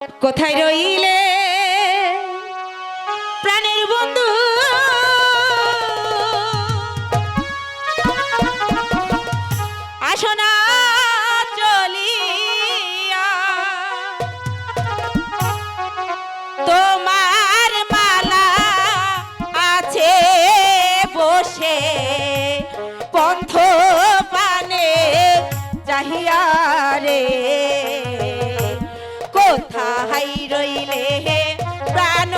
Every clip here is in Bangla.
কোথায় রইলে? রইলে প্রাণ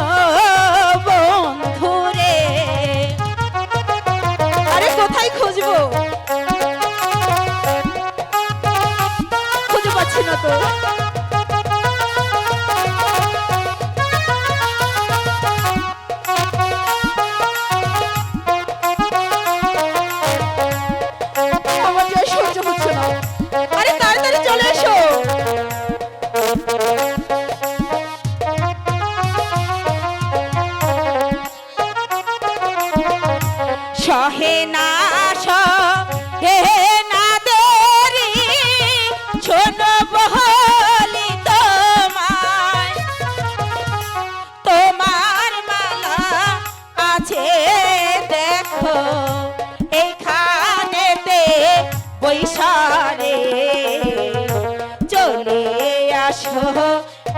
বন্ধু আরে কোথায় খুঁজবো? খুঁজে পাচ্ছি না তো। সহে না সহে না দেরি তোমার মালা আছে, দেখো, এইখানেতে বৈশারে। চলে আসো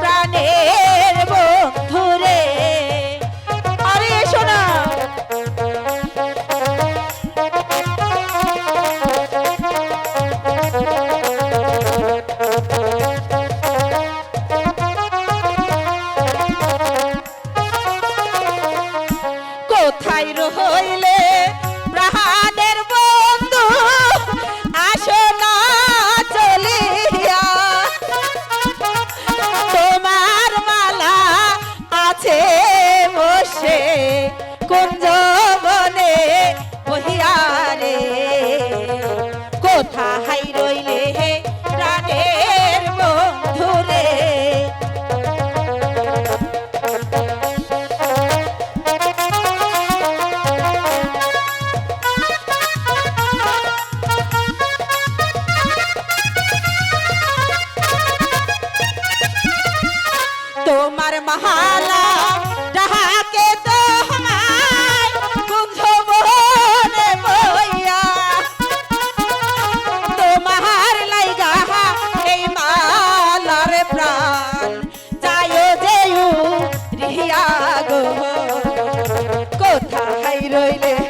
প্রাণের বন্ধুরে কোথায় রইলে প্রাণের বন্ধুরে। তোমার মহালা তো রইলে